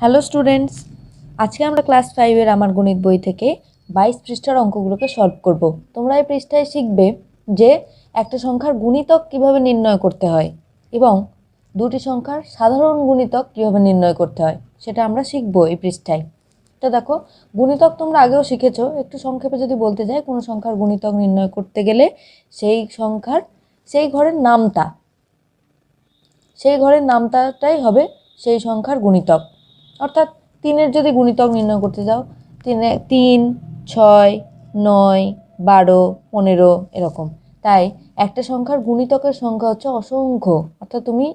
Hello students আজকে আমরা class ফাইভের আমার গণিত বই থেকে বাইশ পৃষ্ঠার অঙ্কগুলোকে সলভ করব। তোমরা এই পৃষ্ঠায় শিখবে যে একটা সংখ্যার গুণিতক কীভাবে নির্ণয় করতে হয় এবং দুটি সংখ্যার সাধারণ গুণিতক কীভাবে নির্ণয় করতে হয়, সেটা আমরা শিখব এই পৃষ্ঠায়। তো দেখো, গুণিতক তোমরা আগেও শিখেছো, একটু সংক্ষেপে যদি বলতে যাই, কোনো সংখ্যার গুণিতক নির্ণয় করতে গেলে সেই সংখ্যার, সেই ঘরের নামটা সেই ঘরের নামটাটাই হবে সেই সংখ্যার গুণিতক। অর্থাৎ তিনের যদি গুণিতক নির্ণয় করতে যাও, তিনে তিন, ছয়, নয়, বারো, পনেরো, এরকম। তাই একটা সংখ্যার গুণিতকের সংখ্যা হচ্ছে অসংখ্য। অর্থাৎ তুমি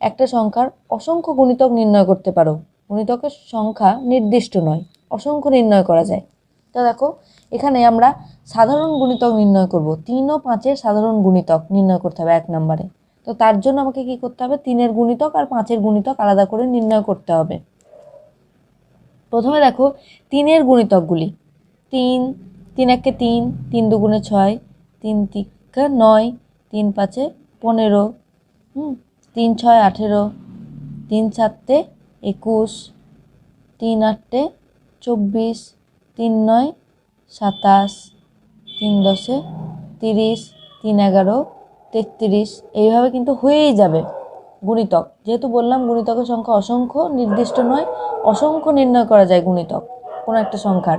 একটা সংখ্যার অসংখ্য গুণিতক নির্ণয় করতে পারো। গুণিতকের সংখ্যা নির্দিষ্ট নয়, অসংখ্য নির্ণয় করা যায়। তো দেখো, এখানে আমরা সাধারণ গুণিতক নির্ণয় করব। তিন ও পাঁচের সাধারণ গুণিতক নির্ণয় করতে হবে এক নম্বরে। তো তার জন্য আমাকে কি করতে হবে? তিনের গুণিতক আর পাঁচের গুণিতক আলাদা করে নির্ণয় করতে হবে। প্রথমে দেখো তিনের গুণিতকগুলি। তিন তিন একে তিন তিন দুগুণে ছয়, তিন তিকা নয়, তিন পাঁচে পনেরো, হুম, তিন ছয় আঠেরো, তিন সাতে একুশ, তিন আটে চব্বিশ, তিন নয় সাতাশ, তিন দশে তিরিশ, তিন এগারো তেত্রিশ, এইভাবে কিন্তু হয়েই যাবে। গুণিতক। যেহেতু বললাম গুণিতকের সংখ্যা অসংখ্য, নির্দিষ্ট নয়, অসংখ্য নির্ণয় করা যায় গুণিতক, কোনো একটা সংখ্যার।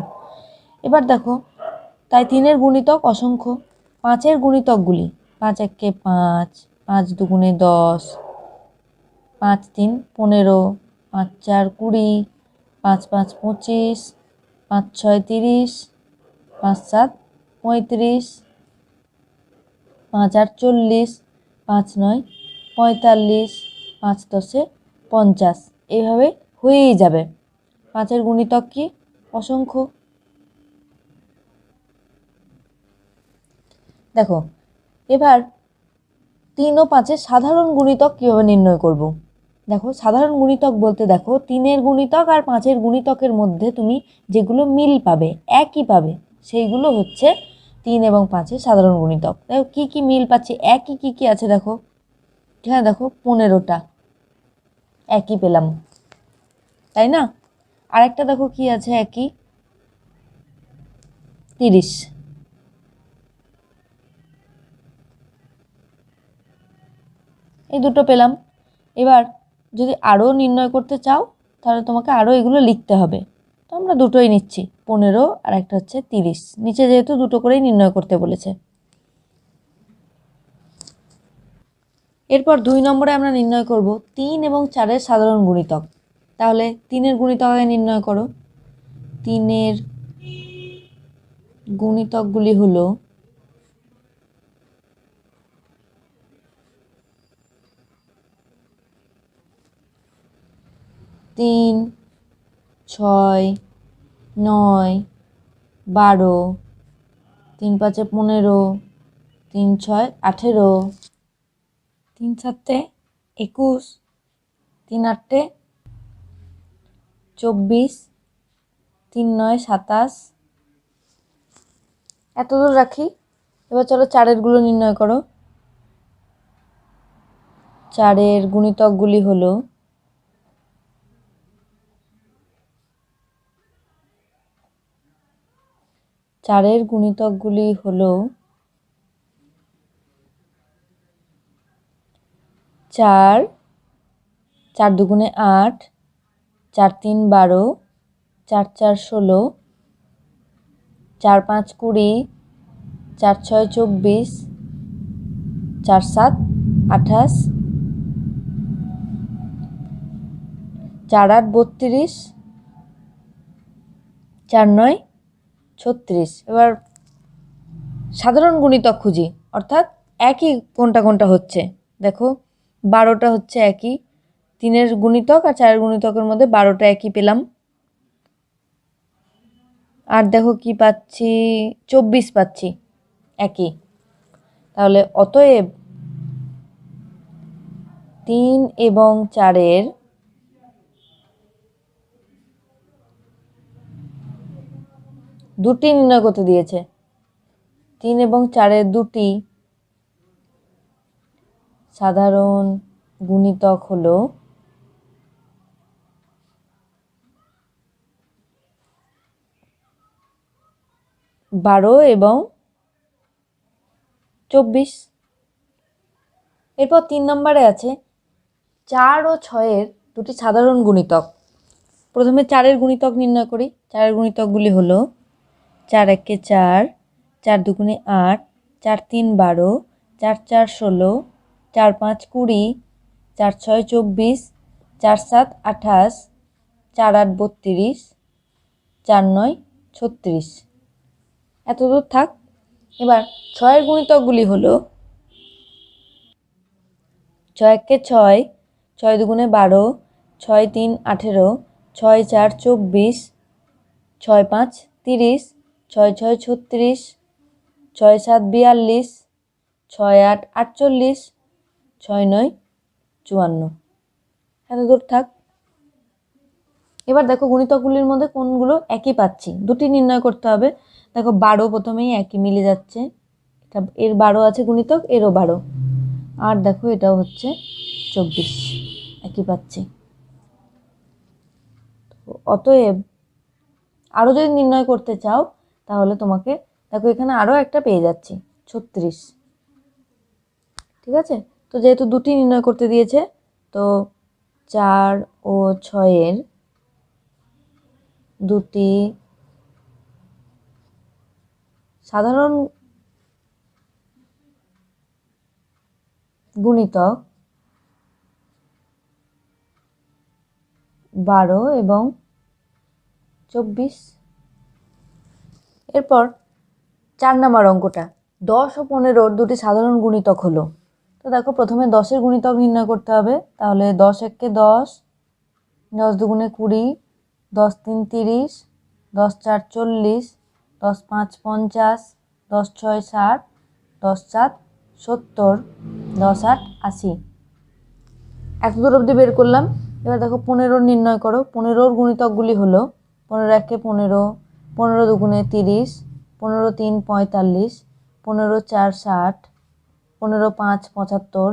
এবার দেখো, তাই তিনের গুণিতক অসংখ্য, পাঁচের গুণিতকগুলি, পাঁচ একে পাঁচ পাঁচ দুগুণে দশ, পাঁচ তিন পনেরো, পাঁচ চার কুড়ি, পাঁচ পাঁচ পঁচিশ, পাঁচ ছয় তিরিশ, পাঁচ সাত পঁয়ত্রিশ, পাঁচ আট চল্লিশ পাঁচ নয় পঁয়তাল্লিশ, পাঁচ দশে পঞ্চাশ। এইভাবে হয়েই যাবে। পাঁচের গুণিতক কি? অসংখ্য। দেখো, এবার তিন ও পাঁচের সাধারণ গুণিতক কীভাবে নির্ণয় করব। দেখো, সাধারণ গুণিতক বলতে দেখো, তিনের গুণিতক আর পাঁচের গুণিতকের মধ্যে তুমি যেগুলো মিল পাবে, একই পাবে, সেইগুলো হচ্ছে তিন এবং পাঁচের সাধারণ গুণিতক। দেখো, কী কী মিল পাচ্ছি, একই কী কী আছে দেখো। এখানে দেখো পনেরোটা। একই পেলাম। তাই না? আরেকটা দেখো কি আছে একই। তিরিশ। এই দুটো পেলাম। এবার যদি আরও নির্ণয় করতে চাও, তাহলে তোমাকে আরও এগুলো লিখতে হবে। তো আমরা দুটোই নিচ্ছি। পনেরো আর একটা হচ্ছে তিরিশ। নিচে যেহেতু দুটো করেই নির্ণয় করতে বলেছে। এরপর দুই নম্বরে আমরা নির্ণয় করব তিন এবং চারের সাধারণ গুণিতক। তাহলে তিনের গুণিতক আগে নির্ণয় করো। তিনের গুণিতকগুলি হলো তিন, ছয়, নয়, বারো, তিন পাঁচে পনেরো, তিন ছয়, আঠেরো তিন সাতে একুশ, তিন আটে চব্বিশ, তিন নয়, সাতাশ। এত দূর রাখি। এবার চলো চারেরগুলো নির্ণয় করো। চারের গুণিতকগুলি হলো চারের গুণিতকগুলি হলো চার চার দুগুণে আট, চার তিন বারো, চার চার ষোলো, চার পাঁচ কুড়ি, চার ছয় চব্বিশ, চার সাত আঠাশ, চার আট বত্রিশ, চার নয় ছত্রিশ। এবার সাধারণ গুণিতক খুঁজি, অর্থাৎ একই কোনটা কোনটা হচ্ছে? দেখো বারোটা হচ্ছে একই। তিনের গুণিতক আর চারের গুণিতকের মধ্যে বারোটা একই পেলাম। আর দেখো কি পাচ্ছি? চব্বিশ পাচ্ছি। একই। তাহলে অতএব তিন এবং চারের দুটি নির্ণয় করতে দিয়েছে। তিন এবং চারের দুটি সাধারণ গুণিতক হল বারো এবং চব্বিশ। এরপর তিন নম্বরে আছে চার ও ছয়ের দুটি সাধারণ গুণিতক। প্রথমে চারের গুণিতক নির্ণয় করি। চারের গুণিতকগুলি হল চার একে চার চার দুগুণে আট, চার তিন বারো, চার চার ষোলো চার পাঁচ কুড়ি, চার ছয় চব্বিশ, চার সাত আঠাশ, চার আট বত্রিশ, চার নয় ছত্রিশ। এতদূর থাক। এবার ছয়ের গুণিতকগুলি হলো ছয় একে ছয় ছয় দুগুণে বারো, ছয় তিন আঠেরো, ছয় চার চব্বিশ, ছয় পাঁচ তিরিশ, ছয় ছয় ছত্রিশ, ছয় সাত বিয়াল্লিশ, ছয় আট আটচল্লিশ ছয় নয়, চুয়ান্ন। এত দূর থাক। এবার দেখো গুণিতকগুলির মধ্যে কোনগুলো একই পাচ্ছি? দুটি নির্ণয় করতে হবে। দেখো বারো প্রথমেই একই মিলে যাচ্ছে। এটা এর বারো আছে গুণিতক, এরও বারো। আর দেখো এটাও হচ্ছে চব্বিশ। একই পাচ্ছি। তো অতএব আরও যদি নির্ণয় করতে চাও, তাহলে তোমাকে দেখো এখানে আরও একটা পেয়ে যাচ্ছি, ছত্রিশ। ঠিক আছে? তো যেহেতু দুটি নির্ণয় করতে দিয়েছে, তো চার ও ছয়ের দুটি সাধারণ গুণিতক বারো এবং চব্বিশ। এরপর চার নাম্বার অঙ্কটা, দশ ও পনেরোর দুটি সাধারণ গুণিতক হলো। তো দেখো প্রথমে দশের গুণিতক নির্ণয় করতে হবে। তাহলে দশ এককে দশ দশ দুগুণে কুড়ি, দশ তিন তিরিশ, দশ চার চল্লিশ, দশ পাঁচ পঞ্চাশ, দশ ছয় ষাট, দশ সাত সত্তর, দশ আট আশি। এত দূর অবধি বের করলাম। এবার দেখো পনেরো নির্ণয় করো। পনেরোর গুণিতকগুলি হলো পনেরো একে পনেরো পনেরো দুগুণে তিরিশ, পনেরো তিন পঁয়তাল্লিশ, পনেরো চার ষাট পনেরো পাঁচ পঁচাত্তর,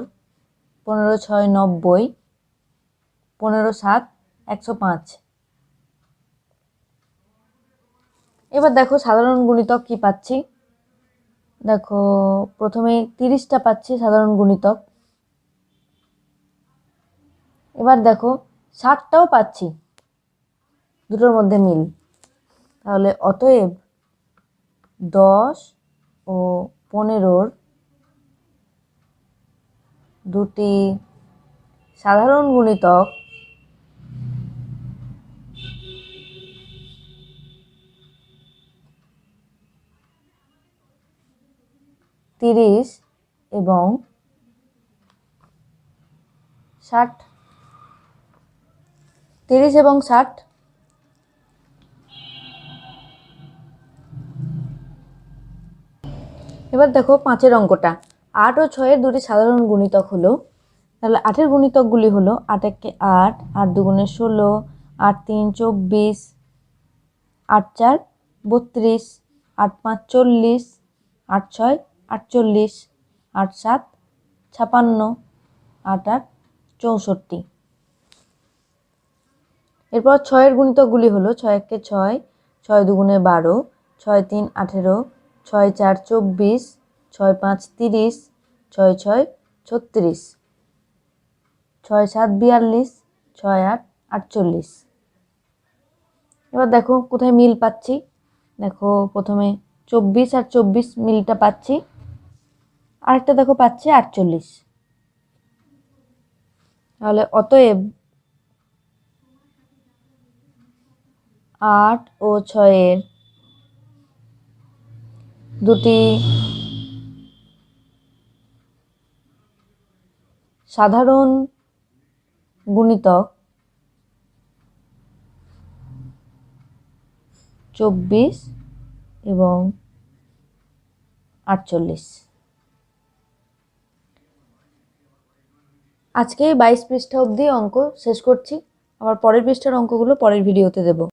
পনেরো ছয় নব্বই, পনেরো সাত একশো পাঁচ। এবার দেখো সাধারণ গুণিতক কি পাচ্ছি? দেখো প্রথমে তিরিশটা পাচ্ছি সাধারণ গুণিতক। এবার দেখো ষাটটাও পাচ্ছি। দুটোর মধ্যে মিল। তাহলে অতএব দশ ও পনেরোর দুটি সাধারণ গুণিতক তিরিশ এবং ষাট। তিরিশ এবং ষাট। এবার দেখো পাঁচের অঙ্কটা। আট ও ছয়ের দুটি সাধারণ গুণিতক হলো, তাহলে আটের গুণিতকগুলি হলো আট একে আট আট দুগুণে ষোলো, আট তিন চব্বিশ, আট চার বত্রিশ, আট পাঁচ চল্লিশ, আট ছয় আটচল্লিশ, আট সাত ছাপান্ন, আট আট চৌষট্টি। এরপর ছয়ের গুণিতকগুলি হলো ছয় একে ছয় ছয় দুগুণে বারো, ছয় তিন আঠেরো, ছয় চার চব্বিশ, ছয় পাঁচ তিরিশ ছয় ছয় ছত্রিশ, ছয় সাত বিয়াল্লিশ, ছয় আট আটচল্লিশ। এবার দেখো কোথায় মিল পাচ্ছি। দেখো প্রথমে চব্বিশ আর চব্বিশ মিলটা পাচ্ছি। আরেকটা দেখো পাচ্ছি আটচল্লিশ। তাহলে অতএব আট ও ছয়ের দুটি সাধারণ গুণিতক চব্বিশ এবং আটচল্লিশ। আজকে বাইশ পৃষ্ঠা অবধি অঙ্ক শেষ করছি। আবার পরের পৃষ্ঠার অঙ্কগুলো পরের ভিডিওতে দেবো।